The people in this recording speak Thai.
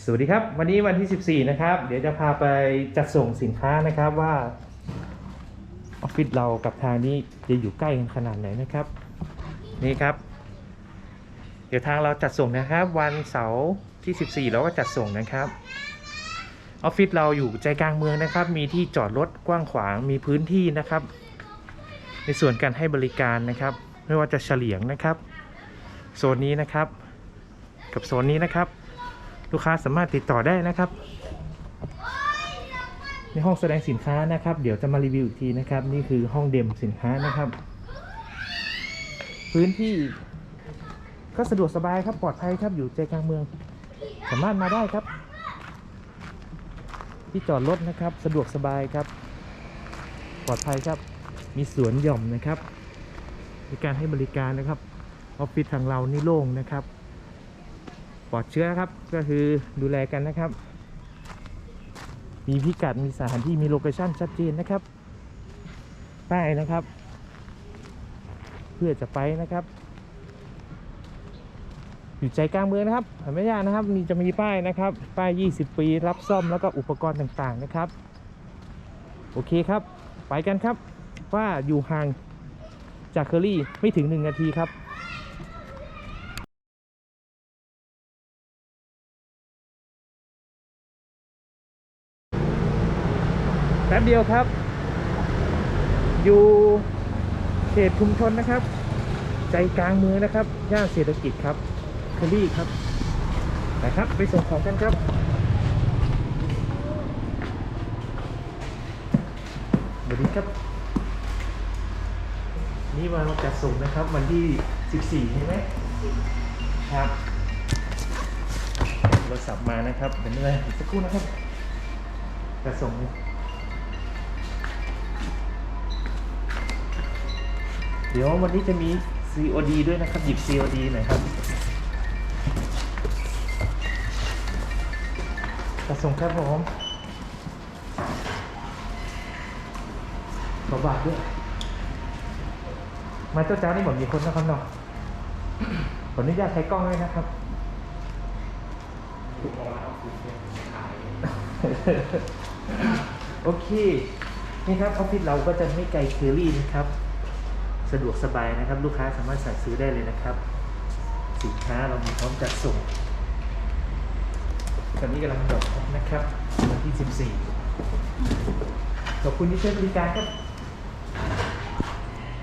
สวัสดีครับ วันนี้วันที่ 14 นะครับ เดี๋ยวจะพาไปจัดส่งสินค้านะครับว่าออฟฟิศเรากับทางนี้จะอยู่ใกล้กันขนาดไหนนะครับ นี่ครับ เดี๋ยวทางเราจัดส่งนะครับ วันเสาร์ที่ 14 เราก็จัดส่งนะครับออฟฟิศเราอยู่ใจกลางเมืองนะครับ มีที่จอดรถกว้างขวางมีพื้นที่นะครับ ในส่วนการให้บริการนะครับ ไม่ว่าจะเฉลียงนะครับ โซนนี้นะครับ กับโซนนี้นะครับ ลูกค้าสามารถติดต่อได้นะครับ ในห้องแสดงสินค้านะครับ เดี๋ยวจะมารีวิวอีกทีนะครับ นี่คือห้องเดมสินค้านะครับ พื้นที่ก็สะดวกสบายครับปลอดภัยครับอยู่ใจกลางเมือง สามารถมาได้ครับ ที่จอดรถนะครับ สะดวกสบายครับ ปลอดภัยครับ มีสวนหย่อมนะครับมีการให้บริการนะครับออฟฟิศทางเรานี่โล่งนะครับ ปลอดเชื้อครับก็คือดูแลกันนะครับ มีพิกัดมีสถานที่มีโลเคชั่นชัดเจนนะครับป้ายนะครับ เพื่อจะไปนะครับ อยู่ใจกลางเมืองนะครับหาไม่ยากนะครับ มีจะมีป้ายนะครับ ป้าย 20 ปีรับซ่อมแล้วก็อุปกรณ์ต่างๆนะครับ โอเคครับ ไปกันครับว่าอยู่ห่างจากเคอรี่ไม่ถึง 1 นาทีครับ ป๊บเดียวครับ อยู่เขตชุมชนนะครับ ใจกลางเมืองนะครับ ย่านเศรษฐกิจครับเคอรี่ครับนะครับ ไปส่งของกันครับสวัสดีครับ นี่มาจัดส่งนะครับ วันที่ 14 ใช่ไหมครับโทรศัพท์มานะครับเดี๋ยวเมื่อยสักครู่นะครับจะส่ง เดี๋ยววันนี้จะมี COD ด้วยนะครับ หยิบ COD หน่อยครับจะส่งครับผมขอบาทด้วย มาเจ้าจ้านี่บอกมีคนนะครับเนาะขออนุญาตใช้กล้องด้วยนะครับโอเค นี่ครับออฟฟิศเราก็จะไม่ไกลเคอรี่นะครับ สะดวกสบายนะครับ ลูกค้าสามารถสั่งซื้อได้เลยนะครับ สินค้าเรามีพร้อมจัดส่งตอนนี้กำลังดอกนะครับวันที่ 14 ขอบคุณที่ใช้บริการครับ